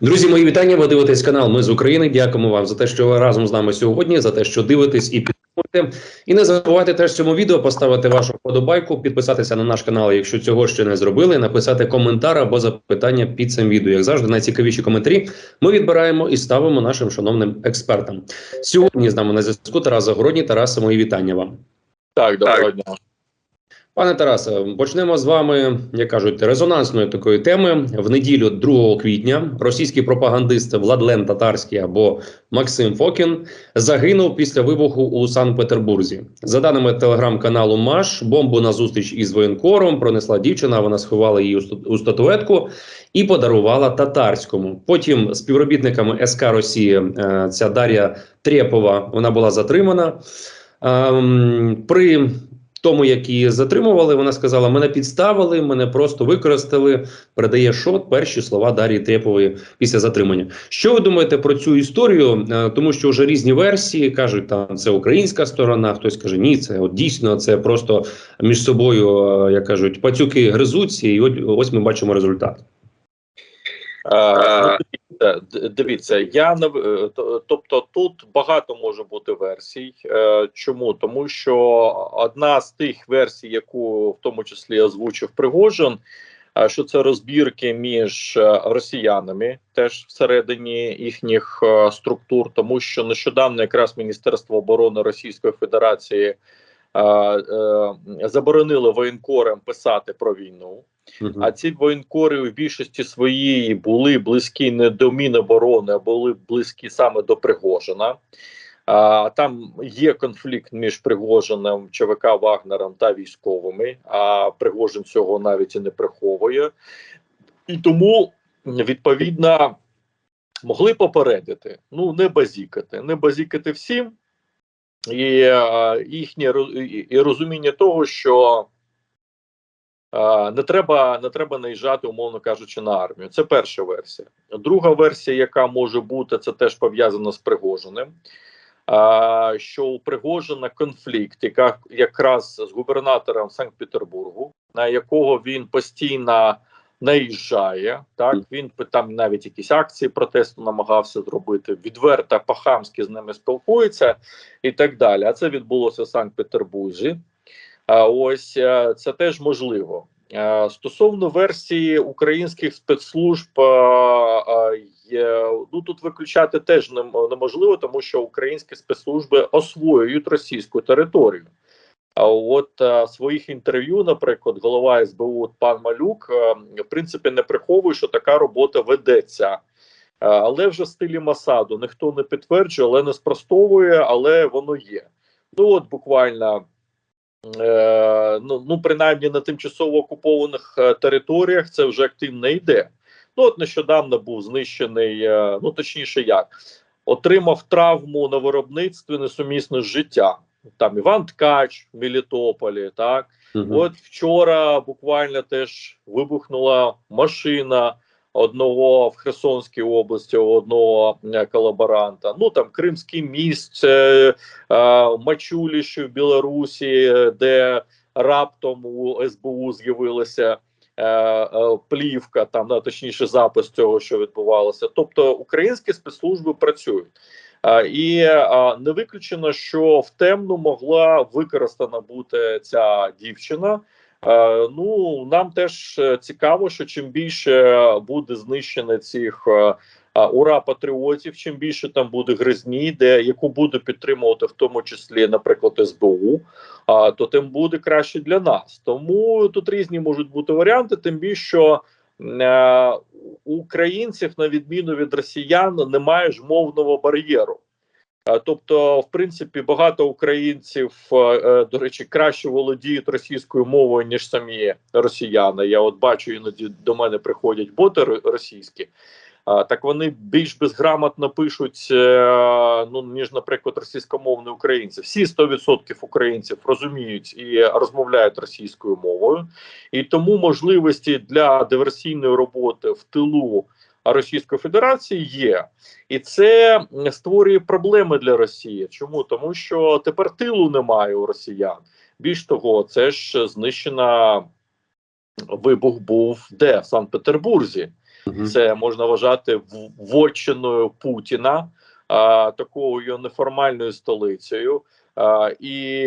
Друзі, мої вітання. Ви дивитесь канал. Ми з України. Дякуємо вам за те, що ви разом з нами сьогодні, за те, що дивитесь і підтримуєте. І не забувайте теж цьому відео поставити вашу вподобайку, підписатися на наш канал, якщо цього ще не зробили, написати коментар або запитання під цим відео. Як завжди, найцікавіші коментарі ми відбираємо і ставимо нашим шановним експертам. Сьогодні з нами на зв'язку Тарас Загородній. Тарасе, мої вітання вам. Так, доброго дня. Пане Тарасе, почнемо з вами, як кажуть, резонансної такої теми. В неділю, 2 квітня, російський пропагандист Владлен Татарський або Максим Фокін загинув після вибуху у Санкт-Петербурзі. За даними телеграм-каналу Маш, бомбу на зустріч із воєнкором пронесла дівчина. Вона сховала її у статуетку і подарувала татарському. Потім співробітниками СК Росії е, ця Дар'я Трєпова вона була затримана. Ем, при тому, як її затримували, вона сказала: мене підставили, мене просто використали. Передає шот перші слова Дар'ї Трєпової після затримання. Що ви думаєте про цю історію? Е, Тому що вже різні версії кажуть, там це українська сторона, хтось каже, ні, це от дійсно це просто між собою, е, як кажуть, пацюки гризуться, і ось ми бачимо результат. Е, дивіться, я не тобто тут багато може бути версій. Е, Чому? Тому що одна з тих версій, яку в тому числі озвучив Пригожин, е, що це розбірки між росіянами, теж всередині їхніх структур, тому що нещодавно якраз Міністерство оборони Російської Федерації заборонило воєнкорам писати про війну. Мгм. А ці воєнкори в більшості своїй були близькі не до Міноборони, а були близькі саме до Пригожина. А, там є конфлікт між Пригожиним, ЧВК Вагнером та військовими. А Пригожин цього навіть і не приховує. І тому відповідно могли попередити. Ну, не базікати, не базікати всім. І їхнє і, розуміння того, що Не треба, не треба наїжджати, умовно кажучи, на армію. Це перша версія. Друга версія, яка може бути, це теж пов'язано з Пригожиним. е, Що у Пригожина конфлікт, яка якраз з губернатором Санкт-Петербургу, на якого він постійно наїжджає. Так він там навіть якісь акції протесту намагався зробити. Відверто по-хамськи з ними спілкується і так далі. А це відбулося в Санкт-Петербурзі. Ось е, це теж можливо. Е, Стосовно версії українських спецслужб, е, ну тут виключати теж неможливо, тому що українські спецслужби освоюють російську територію. А от своїх інтерв'ю, наприклад, голова СБУ пан Малюк, в принципі, не приховує, що така робота ведеться. Але вже в стилі Масаду ніхто не підтверджує, але не спростовує, але воно є. Ну от буквально ну, ну принаймні на тимчасово окупованих е, територіях це вже активно йде. Ну от нещодавно був знищений, е, ну точніше, як отримав травму на виробництві несумісно з життям. Там Іван Ткач в Мелітополі, так Мгм. От вчора буквально теж вибухнула машина одного в Херсонській області, одного колаборанта. Ну там Кримський міст, е, Мачуліще в Білорусі, де раптом у СБУ з'явилася. е, е, Плівка там на точніше запис цього, що відбувалося. Тобто українські спецслужби працюють. І не виключено, що в темну могла використана бути ця дівчина. Е, Ну нам теж е, цікаво, що чим більше буде знищено цих е, ура патріотів, чим більше там буде гризні, де яку буде підтримувати в тому числі, наприклад, СБУ, то тим буде краще для нас. Тому тут різні можуть бути варіанти, тим більше що українців, на відміну від росіян, немає ж мовного бар'єру. Е, Тобто, в принципі, багато українців, е, е, до речі, краще володіють російською мовою ніж самі росіяни. Я от бачу іноді до мене приходять боти російські. Так вони більш безграмотно пишуть, ну ніж, наприклад, російськомовні українці. Всі 100% українців розуміють і розмовляють російською мовою, і тому можливості для диверсійної роботи в тилу Російської Федерації є. І це створює проблеми для Росії. Чому? Тому що тепер тилу немає у росіян. Більш того, це ж знищена вибух був де в Санкт-Петербурзі. Мгм. Це можна вважати в- вотчиною Путіна, а, такою неформальною столицею. А, і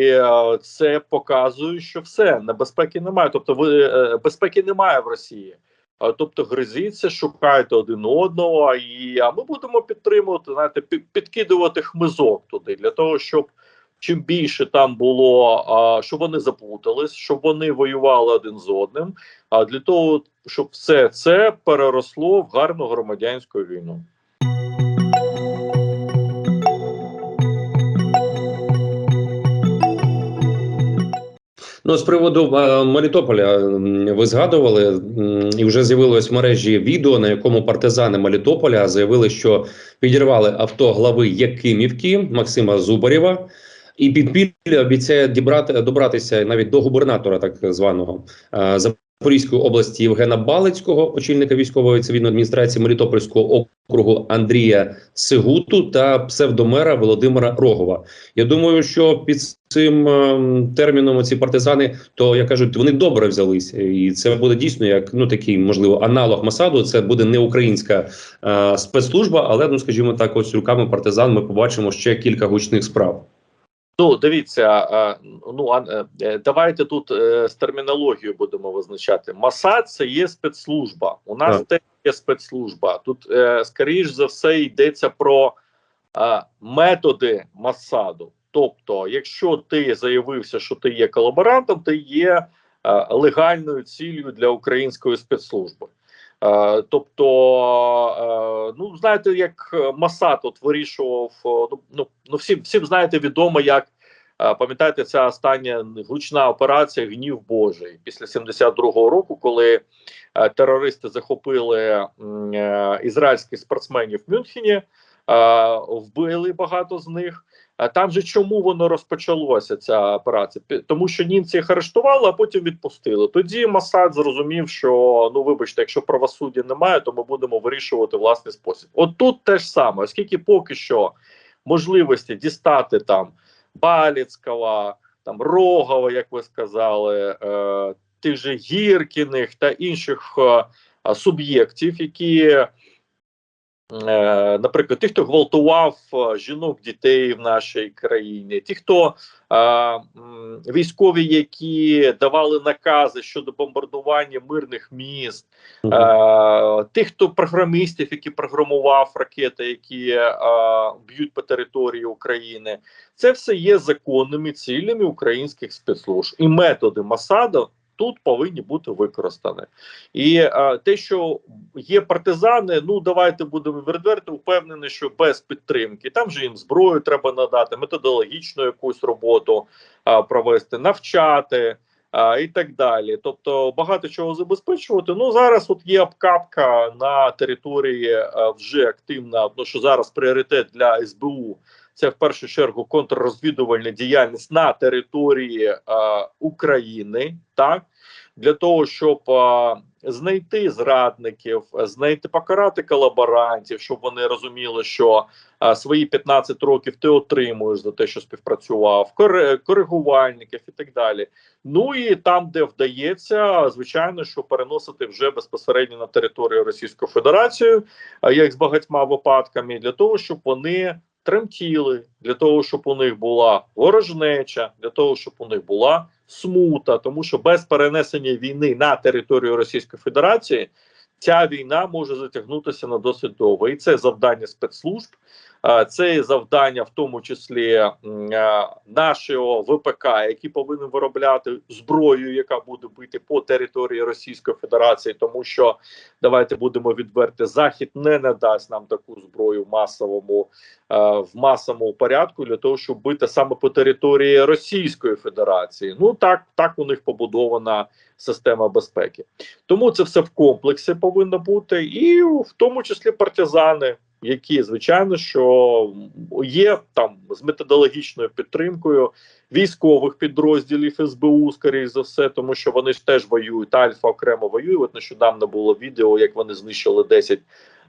це показує, що все небезпеки немає. Тобто, ви е, безпеки немає в Росії. Тобто гризіться, шукайте один одного, і а ми будемо підтримувати, знаєте, підкидувати хмизок туди для того, щоб чим більше там було, а, щоб вони заплутались, щоб вони воювали один з одним. А для того, щоб все це переросло в гарну громадянську війну. Ну, з приводу е, Мелітополя, ви згадували, і вже з'явилось в мережі відео, на якому партизани Мелітополя заявили, що підірвали авто глави Якимівки Максима Зубарєва, і підпілля обіцяє дібрати добратися навіть до губернатора, так званого Запорізької області Євгена Балицького, очільника військової цивільної адміністрації Мелітопольського округу Андрія Сигуту та псевдомера Володимира Рогова. Я думаю, що під цим ем, терміном ці партизани, то як кажуть, вони добре взялись, і це буде дійсно як ну такий можливо аналог Масаду. Це буде не українська е, спецслужба, але ну скажімо так, ось руками партизан ми побачимо ще кілька гучних справ. Ну, дивіться, ну е, давайте тут е, з термінологією будемо визначати. Масад це є спецслужба. У нас Так. теж є спецслужба. Тут, е, скоріш за все, йдеться про методи Масаду. Тобто, якщо ти заявився, що ти є колаборантом, ти є легальною цілею для української спецслужби. Е, тобто, е, ну знаєте, як Масад от вирішував, е, ну, ну, ну всім, всім знаєте, відомо, як е, пам'ятаєте, ця остання гучна операція Гнів Божий після 72-го року, коли е, терористи захопили е, ізраїльських спортсменів в Мюнхені, е, вбили багато з них. Там же чому воно розпочалося ця операція? Тому що німці їх арештували, а потім відпустили. Тоді Масад зрозумів, що ну вибачте, якщо правосуддя немає, то ми будемо вирішувати власний спосіб. От тут теж саме, оскільки поки що можливості дістати там Баліцького, там Рогова, як ви сказали, е, тих же Гіркіних та інших е, суб'єктів, які наприклад, ті, хто гвалтував е, жінок, дітей в нашій країні, ті, хто е, військові, які давали накази щодо бомбардування мирних міст, е, тих, хто програмістів, які програмував ракети, які е, б'ють по території України, це все є законними цілями українських спецслужб і методи Масаду. Тут повинні бути використані, і е, те, що є партизани, ну давайте будемо відверто впевнені, що без підтримки там же їм зброю треба надати, методологічну якусь роботу а, провести, навчати а, і так далі. Тобто багато чого забезпечувати. Ну зараз от є обкапка на території а, вже активна. Ну що зараз пріоритет для СБУ. Це в першу чергу контррозвідувальна діяльність на території е, України, так для того, щоб е, знайти зрадників, знайти покарати колаборантів, щоб вони розуміли, що е, свої 15 років ти отримуєш за те, що співпрацював, кори- коригувальників і так далі. Ну і там, де вдається, звичайно, що переносити вже безпосередньо на територію Російської Федерації, е, як з багатьма випадками, для того, щоб вони тремтіли, для того, щоб у них була ворожнеча, для того, щоб у них була смута, тому що без перенесення війни на територію Російської Федерації ця війна може затягнутися на досить довго. І це завдання спецслужб, це завдання, в тому числі нашого ВПК, який повинен виробляти зброю, яка буде бити по території Російської Федерації, тому що давайте будемо відверти, захід не надасть нам таку зброю в масовому в масовому порядку для того, щоб бити саме по території Російської Федерації. Ну так, так у них побудована система безпеки. Тому це все в комплексі повинно бути, і в тому числі партизани. Які звичайно що є там з методологічною підтримкою військових підрозділів СБУ, скоріш за все, тому що вони ж теж воюють. Альфа окремо воює. От нещодавно було відео, як вони знищили 10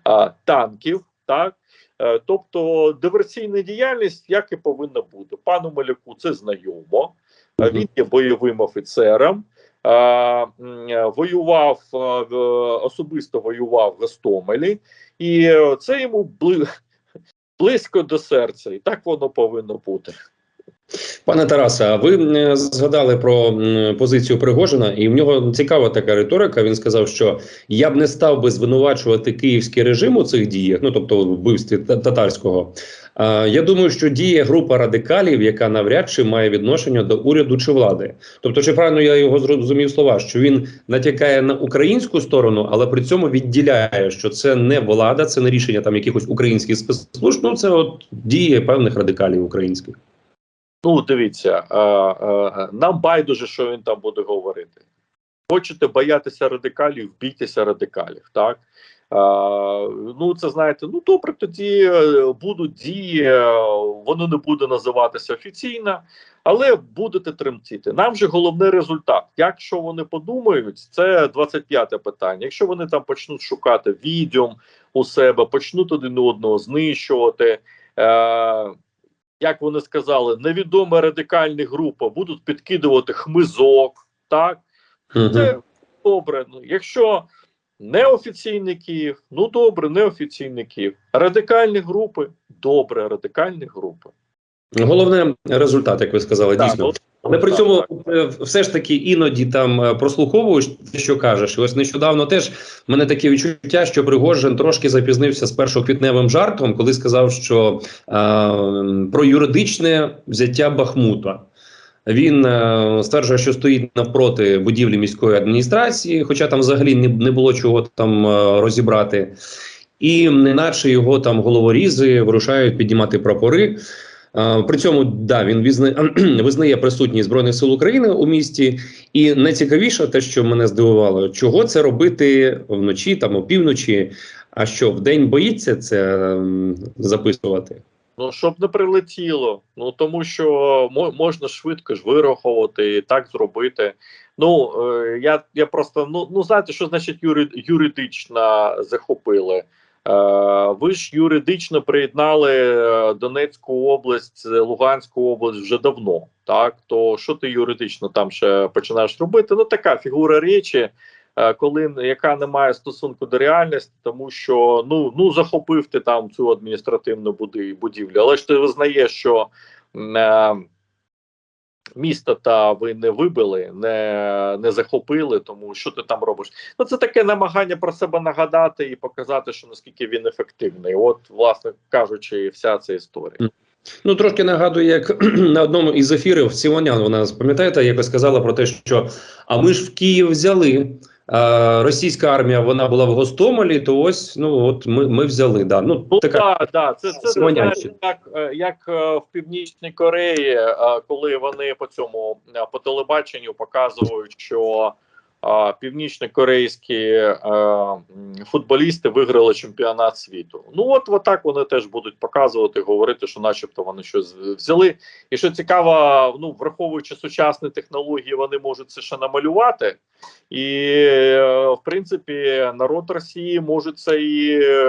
а, танків. Так Е, тобто диверсійна діяльність, як і повинна бути. Пану Маляку це знайомо. Е, Він є бойовим офіцером. Е, воював е, особисто воював в Гостомелі, і е, це йому бли, близько до серця, і так воно повинно бути. Пане Тарасе, ви м, згадали про позицію Пригожина, і в нього цікава така риторика. Він сказав, що я б не став би звинувачувати київський режим у цих діях, ну тобто вбивстві татарського. А, я думаю, що діє група радикалів, яка навряд чи має відношення до уряду чи влади. Тобто, чи правильно я його зрозумів слова, що він натякає на українську сторону, але при цьому відділяє, що це не влада, це не рішення там якихось українських спецслужб. Ну це от дії певних радикалів українських. Ну, дивіться, е, е, нам байдуже, що він там буде говорити. Хочете боятися радикалів, бійтеся радикалів, так? Ну, це знаєте, ну добре, тоді е, будуть дії, е, воно не буде називатися офіційно, але будете тремтіти. Нам же головний результат. Якщо вони подумають, це 25-те питання. Якщо вони там почнуть шукати відьом у себе, почнуть один одного знищувати. Е, як вони сказали, невідома радикальні групи будуть підкидувати хмизок. Так, Мгм. це добре. Ну, якщо неофіційний Київ, ну добре, неофіційний Київ. Радикальні групи, добре, радикальні групи. Головне результат, як ви сказали, Так, дійсно. Але при цьому е, все ж таки іноді там е, прослуховуєш те, що кажеш. І ось нещодавно теж в мене таке відчуття, що Пригожин трошки запізнився з першоквітневим жартом, коли сказав, що е, про юридичне взяття Бахмута. Він е, стверджує, що стоїть навпроти будівлі міської адміністрації, хоча там взагалі не, було чого там е, розібрати. І неначе його там головорізи вирушають піднімати прапори. Е, При цьому да він визнає, визнає присутність збройних сил України у місті, і найцікавіше, те, що мене здивувало, чого це робити вночі, там опівночі. А що вдень боїться це ем, записувати? Ну, щоб не прилетіло. Ну тому що можна швидко ж вираховувати і так зробити. Ну е, я, я просто ну, ну знаєте, що значить юри, юридично захопили. Е, ви ж юридично приєднали е, Донецьку область, Луганську область вже давно. Так, то що ти юридично там ще починаєш робити? Ну така фігура речі, коли яка не має стосунку до реальності, тому що ну ну захопив ти там цю адміністративну будівлю, але ж ти визнаєш, що е, місто та ви не вибили, не, не захопили, тому що ти там робиш. Ну це таке намагання про себе нагадати і показати, що наскільки він ефективний. От, власне кажучи, вся ця історія. Ну трошки нагадує, як на одному із ефірів Сівонян, вона пам'ятаєте, якось сказала про те, що а ми ж в Київ взяли. А, російська армія вона була в Гостомелі, то ось ну от ми, ми взяли. Да. Ну Ну така так, да, це, це знаєш, як, е, як е, в Північній Кореї, е, коли вони по цьому е, по телебаченню показують, що е, північно-корейські е, футболісти виграли чемпіонат світу. Ну от, от так вони теж будуть показувати, говорити, що, начебто, вони щось взяли. І що цікаво, ну враховуючи сучасні технології, вони можуть це ще намалювати. І е, в принципі народ Росії може це і е,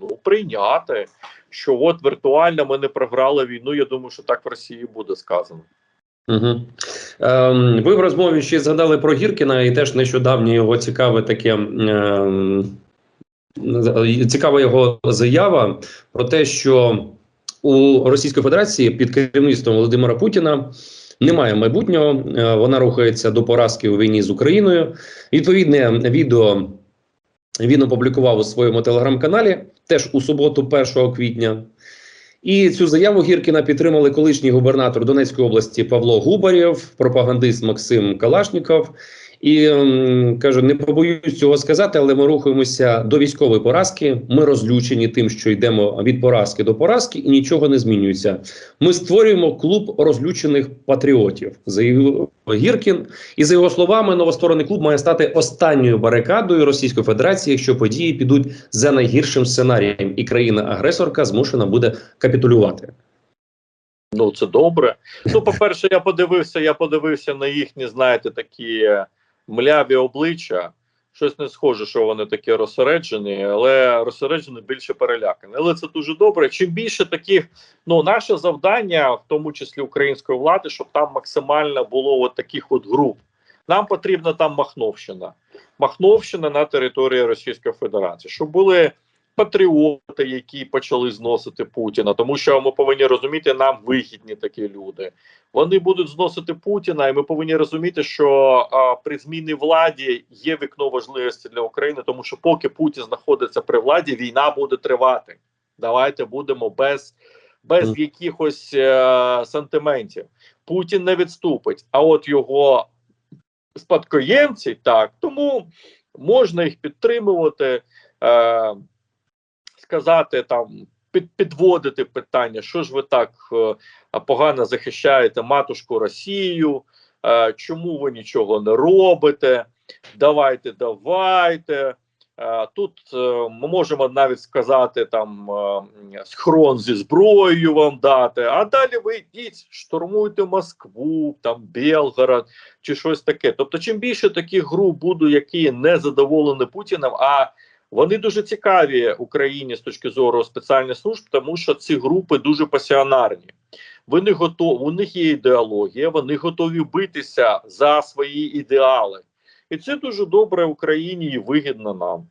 ну, прийняти. Що от віртуально ми не програли війну. Я думаю, що так в Росії буде сказано. Угу. Ем, ви в розмові ще згадали про Гіркіна, і теж нещодавнє його цікаве таке ем, цікава його заява про те, що у Російської Федерації під керівництвом Володимира Путіна немає майбутнього. Е, Вона рухається до поразки у війні з Україною. Відповідне відео він опублікував у своєму телеграм-каналі теж у суботу, 1 квітня. І цю заяву Гіркіна підтримали колишній губернатор Донецької області Павло Губарєв, пропагандист Максим Калашніков. І ем, каже: не побоюсь цього сказати, але ми рухаємося до військової поразки. Ми розлючені тим, що йдемо від поразки до поразки, і нічого не змінюється. Ми створюємо клуб розлючених патріотів, заявив Гіркін. І за його словами, новостворений клуб має стати останньою барикадою Російської Федерації, якщо події підуть за найгіршим сценарієм, і країна-агресорка змушена буде капітулювати. Ну це добре. Ну, по-перше, я подивився, я подивився на їхні, знаєте, такі мляві обличчя. Щось не схоже, що вони такі розсереджені, але розсереджені більше перелякані. Але це дуже добре. Чим більше таких, ну наше завдання, в тому числі української влади, щоб там максимально було от таких от груп. Нам потрібна там Махновщина. Махновщина на території Російської Федерації, щоб були патріоти, які почали зносити Путіна, тому що ми повинні розуміти, нам вигідні такі люди. Вони будуть зносити Путіна, і ми повинні розуміти, що а, при зміні владі є вікно важливості для України, тому що поки Путін знаходиться при владі, війна буде тривати. Давайте будемо без, без Мгм. якихось е, сантиментів. Путін не відступить, а от його спадкоємці так, тому можна їх підтримувати, е, сказати там, під, підводити питання, що ж ви так е, погано захищаєте матушку Росію, е, чому ви нічого не робите? Давайте, давайте. Е, Тут е, ми можемо навіть сказати там е, схрон зі зброєю вам дати, а далі ви йдіть, штурмуйте Москву, там Белгород чи щось таке. Тобто, чим більше таких груп буде, які не задоволені Путіним, а вони дуже цікаві Україні з точки зору спеціальних служб, тому що ці групи дуже пасіонарні. Вони готові, у них є ідеологія, вони готові битися за свої ідеали. І це дуже добре Україні і вигідно нам.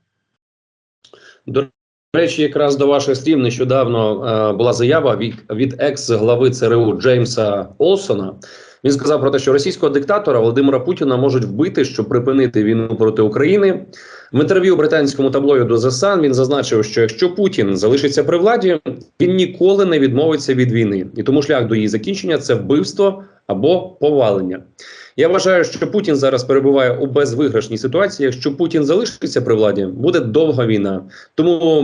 До речі, якраз до ваших слів нещодавно е, була заява від, від екс-глави ЦРУ Джеймса Олсона. Він сказав про те, що російського диктатора Володимира Путіна можуть вбити, щоб припинити війну проти України. В інтерв'ю британському таблоїду The Sun він зазначив, що якщо Путін залишиться при владі, він ніколи не відмовиться від війни, і тому шлях до її закінчення це вбивство або повалення. Я вважаю, що Путін зараз перебуває у безвиграшній ситуації. Якщо Путін залишиться при владі, буде довга війна. Тому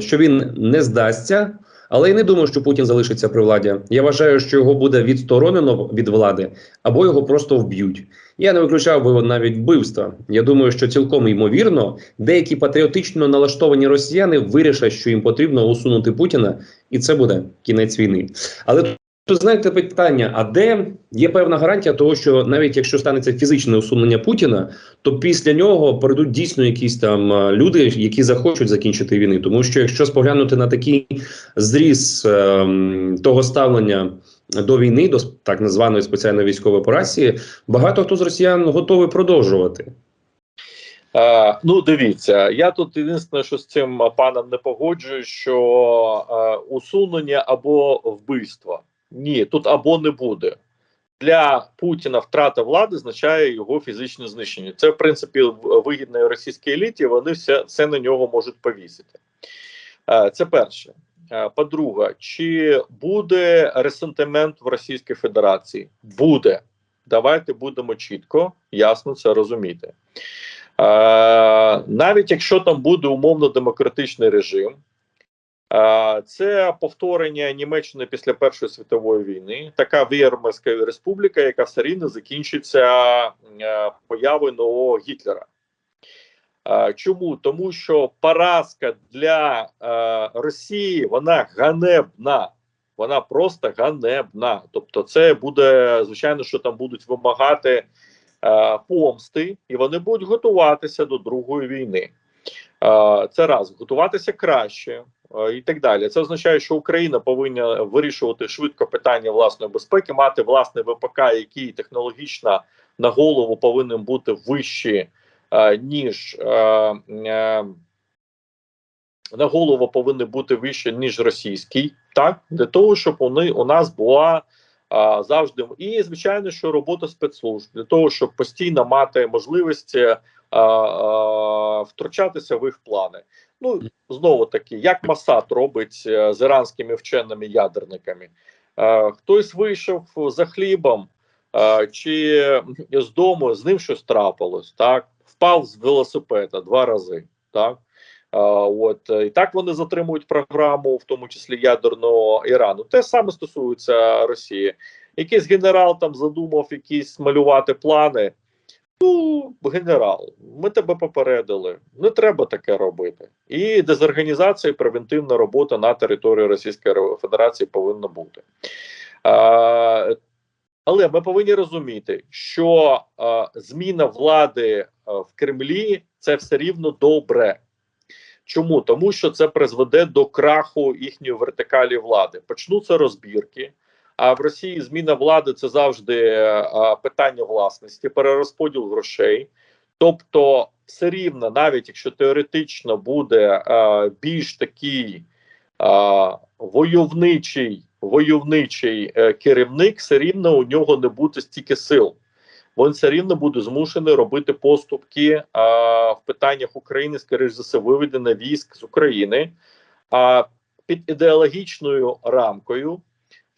що він не здасться, але я не думаю, що Путін залишиться при владі. Я вважаю, що його буде відсторонено від влади або його просто вб'ють. Я не виключав би навіть вбивства. Я думаю, що цілком ймовірно, деякі патріотично налаштовані росіяни вирішать, що їм потрібно усунути Путіна, і це буде кінець війни. Але Тут знаєте питання: а де є певна гарантія того, що навіть якщо станеться фізичне усунення Путіна, то після нього прийдуть дійсно якісь там е, люди, які захочуть закінчити війни. Тому що якщо споглянути на такий зріз ем, того ставлення до війни, до так званої спеціальної військової операції, багато хто з росіян готовий продовжувати. Е, ну, дивіться, я тут єдине, що з цим паном не погоджуюсь, що е, усунення або вбивство. Ні, тут або не буде. Для Путіна втрата влади означає його фізичне знищення. Це, в принципі, вигідно російській еліті, вони все, все на нього можуть повісити. Е, Це перше. Е, По-друге, чи буде ресентимент в Російській Федерації? Буде. Давайте будемо чітко, ясно це розуміти. Е, навіть якщо там буде умовно демократичний режим, це повторення Німеччини після Першої світової війни, така Веймарська республіка, яка все рівно закінчиться появою нового Гітлера. Чому? Тому що поразка для Росії вона ганебна. Вона просто ганебна. Тобто, це буде звичайно, що там будуть вимагати е, помсти, і вони будуть готуватися до другої війни. Е, це раз готуватися краще і так далі. Це означає, що Україна повинна вирішувати швидко питання власної безпеки, мати власний ВПК, який технологічно на голову повинен бути вищий, е, ніж е, е, на голову повинен бути вище, ніж російський, так для того, щоб вони у нас була завжди і звичайно, що робота спецслужб для того, щоб постійно мати можливість а, а, втручатися в їх плани. Ну знову таки, як Масад робить е, з іранськими вченими ядерниками. Е, хтось вийшов за хлібом е, чи з дому, з ним щось трапилось, так впав з велосипеда два рази. Так от і так вони затримують програму, в тому числі ядерного Ірану. Те саме стосується Росії. Якийсь генерал там задумав якісь малювати плани. Ну, генерал, ми тебе попередили. Не треба таке робити. І дезорганізація, і превентивна робота на території Російської Федерації повинна бути. А, але ми повинні розуміти, що а, зміна влади а, в Кремлі це все рівно добре. Чому? Тому що це призведе до краху їхньої вертикалі влади. Почнуться розбірки, А в Росії зміна влади це завжди е, питання власності, перерозподіл грошей. Тобто, все рівно, навіть якщо теоретично буде е, більш такий е, войовничий, войовничий керівник, все рівно у нього не буде стільки сил. Він все рівно буде змушений робити поступки е, в питаннях України, скоріш за все, виведення військ з України а під ідеологічною рамкою,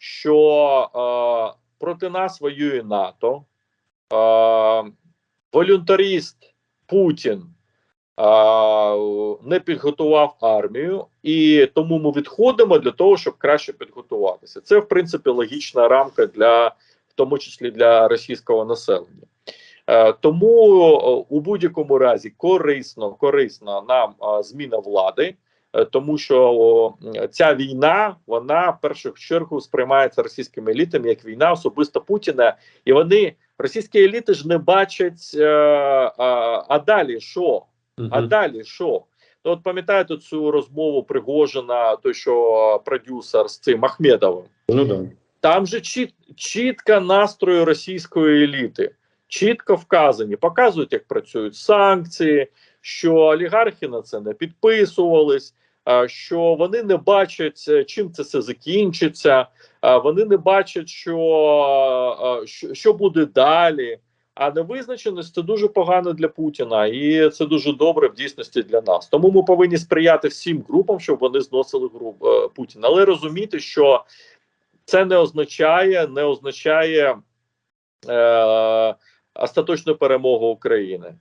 що е, проти нас воює НАТО, е, волюнтаріст Путін е, не підготував армію, і тому ми відходимо для того, щоб краще підготуватися. Це, в принципі, логічна рамка для, в тому числі для російського населення. Е, тому е, у будь-якому разі корисно, корисно нам е, зміна влади. Е, тому що о, ця війна вона в першу чергу сприймається російськими елітами як війна особисто Путіна, і вони російські еліти ж не бачать. Е, а, а далі що? А далі що? Ну, от пам'ятаєте цю розмову Пригожина, той, що продюсер з цим Ахмедовим. Ну да. Там же чіт, чітко настрої російської еліти, чітко вказані, показують, як працюють санкції, що олігархи на це не підписувались, що вони не бачать, е, чим це все закінчиться, вони не бачать, що, що, буде далі. А невизначеність це дуже погано для Путіна, і це дуже добре в дійсності для нас. Тому ми повинні сприяти всім групам, щоб вони зносили груп е, Путіна, але розуміти, що це не означає, не означає е, остаточну перемогу України.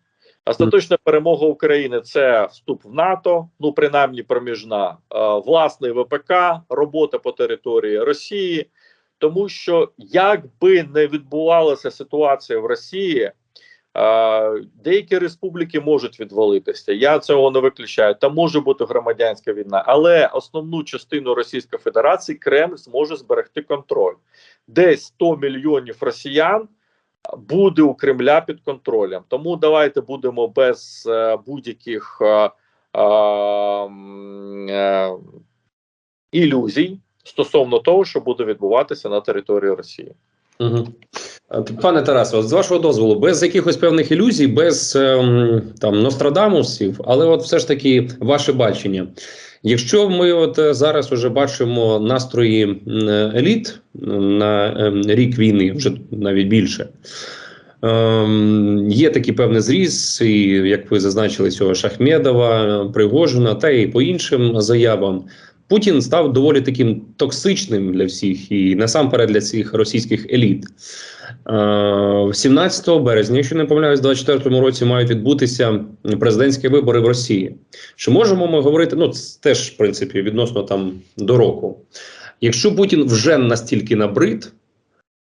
Остаточна перемога України це вступ в НАТО, ну принаймні проміжна, е, власний ВПК, робота по території Росії. Тому що як би не відбувалася ситуація в Росії, е, деякі республіки можуть відвалитися. Я цього не виключаю. Там може бути громадянська війна, але основну частину Російської Федерації Кремль зможе зберегти контроль. Десь 100 мільйонів росіян буде у Кремля під контролем. Тому давайте будемо без е, будь-яких е, е, ілюзій стосовно того, що буде відбуватися на території Росії. Угу. Пане Тарасе, з вашого дозволу, без якихось певних ілюзій, без ем, там Нострадамусів, але от все ж таки ваше бачення. Якщо ми от е, зараз вже бачимо настрої еліт на ем, рік війни, вже навіть більше. Ем, є такий певний зріз, і як ви зазначили, цього Шахмедова, Пригожина та і по іншим заявам. Путін став доволі таким токсичним для всіх і насамперед для цих російських еліт. Е, 17 березня, якщо не помиляюсь, у 2024 році мають відбутися президентські вибори в Росії. Чи можемо ми говорити? Ну це теж в принципі відносно там до року. Якщо Путін вже настільки набрид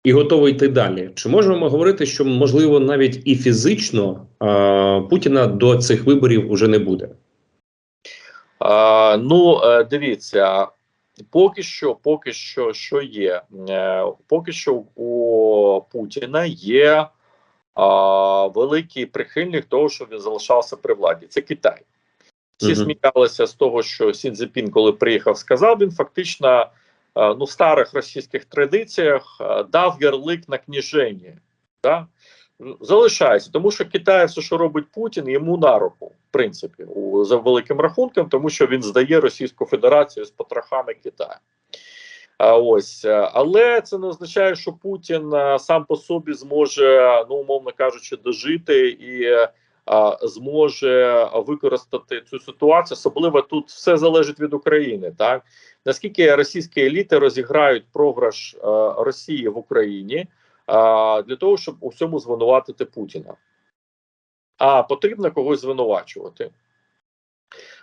і готовий йти далі, чи можемо ми говорити, що можливо навіть і фізично е, Путіна до цих виборів вже не буде? А, ну, е, дивіться, поки що, поки що, що є, Е, поки що у Путіна є а, великий прихильник того, що він залишався при владі. Це Китай. Всі Мгм. сміялися з того, що Сі Цзепін, коли приїхав, сказав, він фактично е, ну, в старих російських традиціях дав ярлик на княження. Да? Залишається, тому що Китай все, що робить Путін, йому на руку, в принципі, у, за великим рахунком, тому що він здає Російську Федерацію з потрохами Китаю. А ось, е, але це не означає, що Путін е, сам по собі зможе, ну умовно кажучи, дожити і е, а, зможе використати цю ситуацію. Особливо тут все залежить від України. Так наскільки російські еліти розіграють програш е, Росії в Україні а, для того, щоб у всьому звинуватити Путіна. А потрібно когось звинувачувати.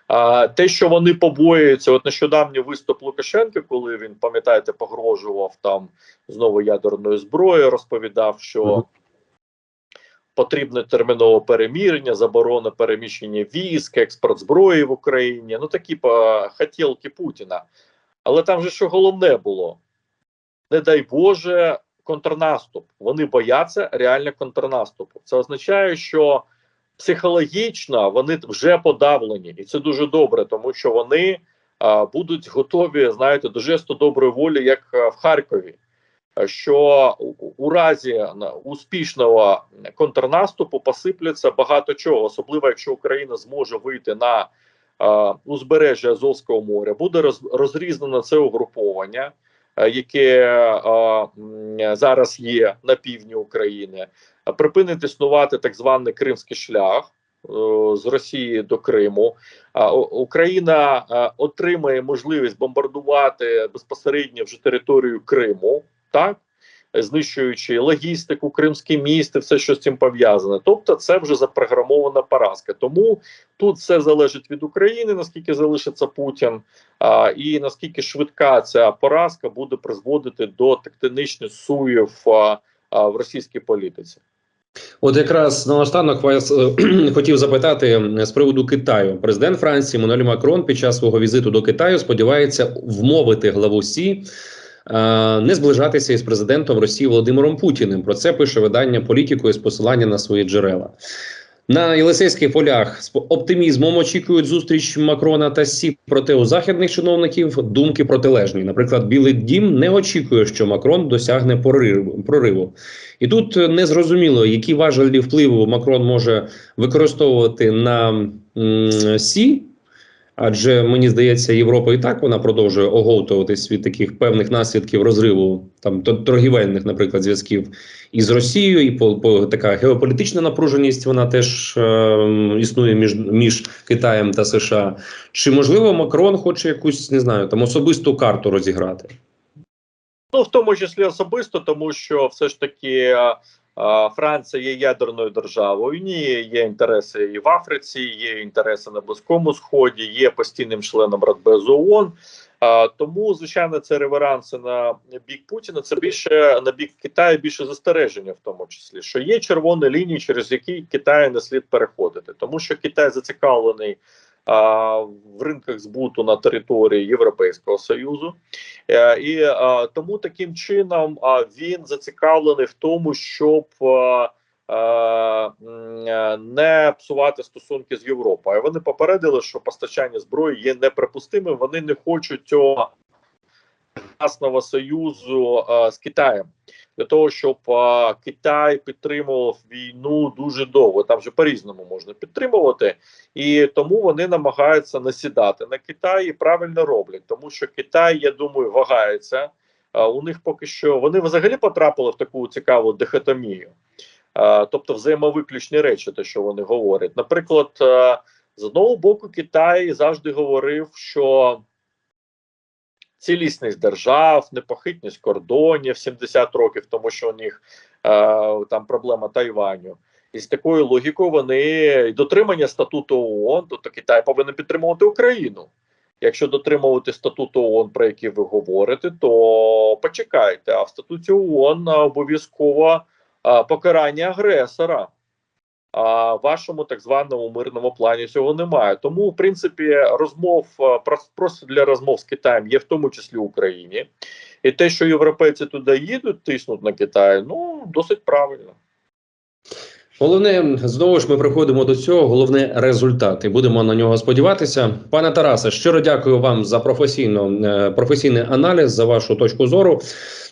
А, те, що вони побоюються, от нещодавній виступ Лукашенка, коли він, пам'ятаєте, погрожував там знову ядерною зброєю, розповідав, що потрібне термінове перемірення, заборона переміщення військ, експорт зброї в Україні. Ну такі по хотілки Путіна. Але там же що головне було: не дай Боже, контрнаступ. Вони бояться реально контрнаступу. Це означає, що психологічно вони вже подавлені, і це дуже добре, тому що вони а, будуть готові, знаєте, до жесту доброї волі, як в Харкові. що у, разі успішного контрнаступу посипляться багато чого, особливо якщо Україна зможе вийти на е, узбережжя Азовського моря, буде роз, розрізнено це угруповання, яке е, зараз є на півдні України, припинити припинить існувати так званий Кримський шлях е, з Росії до Криму. Україна е, отримає можливість бомбардувати безпосередньо вже територію Криму, так е, знищуючи логістику, кримські міст і все, що з цим пов'язане. Тобто, це вже запрограмована поразка. Тому тут все залежить від України, наскільки залишиться Путін, а, і наскільки швидка ця поразка буде призводити до тектонічних суїв а, а, в російській політиці. От якраз наостанок вас е, хотів запитати з приводу Китаю. Президент Франції Мануель Макрон під час свого візиту до Китаю сподівається вмовити главу Сі не зближатися із президентом Росії Володимиром Путіним. Про це пише видання політикою з посилання на свої джерела. На Єлисейських полях з оптимізмом очікують зустріч Макрона та Сі. Проте у західних чиновників думки протилежні. Наприклад, Білий Дім не очікує, що Макрон досягне прориву. І тут е, не зрозуміло, які важелі впливу Макрон може використовувати на Сі. Адже мені здається, Європа і так вона продовжує оговтуватись від таких певних наслідків розриву там торгівельних, наприклад, зв'язків із Росією, і по, по така геополітична напруженість вона теж е, існує між, між Китаєм та США. Чи можливо Макрон хоче якусь не знаю там особисту карту розіграти? Ну, в тому числі особисто, тому що все ж таки е, Франція є ядерною державою. Ні, є інтереси і в Африці, є інтереси на Близькому Сході, є постійним членом Радбезу ООН. Тому, звичайно, це реверанси на бік Путіна. Це більше на бік Китаю, більше застереження, в тому числі, що є червоні лінії, через які Китаю не слід переходити, тому що Китай зацікавлений. В ринках збуту на території Європейського союзу, Е, і тому таким чином він зацікавлений в тому, щоб е, не псувати стосунки з Європою. Вони попередили, що постачання зброї є неприпустимим. Вони не хочуть цього власного союзу з Китаєм для того, щоб е, Китай підтримував війну дуже довго. Там вже по-різному можна підтримувати, і тому вони намагаються насідати на Китай і правильно роблять, тому що Китай, я думаю, вагається. Е, У них поки що вони взагалі потрапили в таку цікаву дихотомію, Е, тобто взаємовиключні речі, те, що вони говорять. Наприклад, е, з одного боку, Китай завжди говорив, що цілісність держав, непохитність кордонів 70 років, тому що у них е, там проблема Тайваню. І з такою логікою вони дотримання статуту ООН, то, то Китай повинен підтримувати Україну. Якщо дотримувати статуту ООН, про який ви говорите, то почекайте. А в статуті ООН обов'язково покарання агресора. А вашому так званому мирному плані цього немає. Тому, в принципі, розмов прос- просто для розмов з Китаєм є в тому числі в Україні. І те, що європейці туди їдуть, тиснуть на Китай, ну досить правильно. Головне, знову ж ми приходимо до цього. Головне результат, і будемо на нього сподіватися. Пане Тарасе, щиро дякую вам за професійно е, професійний аналіз, за вашу точку зору.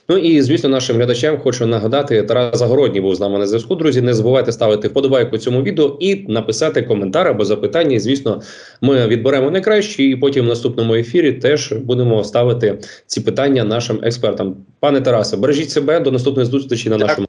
Ну і звісно, нашим глядачам хочу нагадати, Тарас Загородній був з нами на зв'язку. Друзі, не забувайте ставити вподобайку цьому відео і написати коментар або запитання. І, звісно, ми відберемо найкраще, і потім в наступному ефірі теж будемо ставити ці питання нашим експертам. Пане Тарасе, бережіть себе до наступної зустрічі на нашому.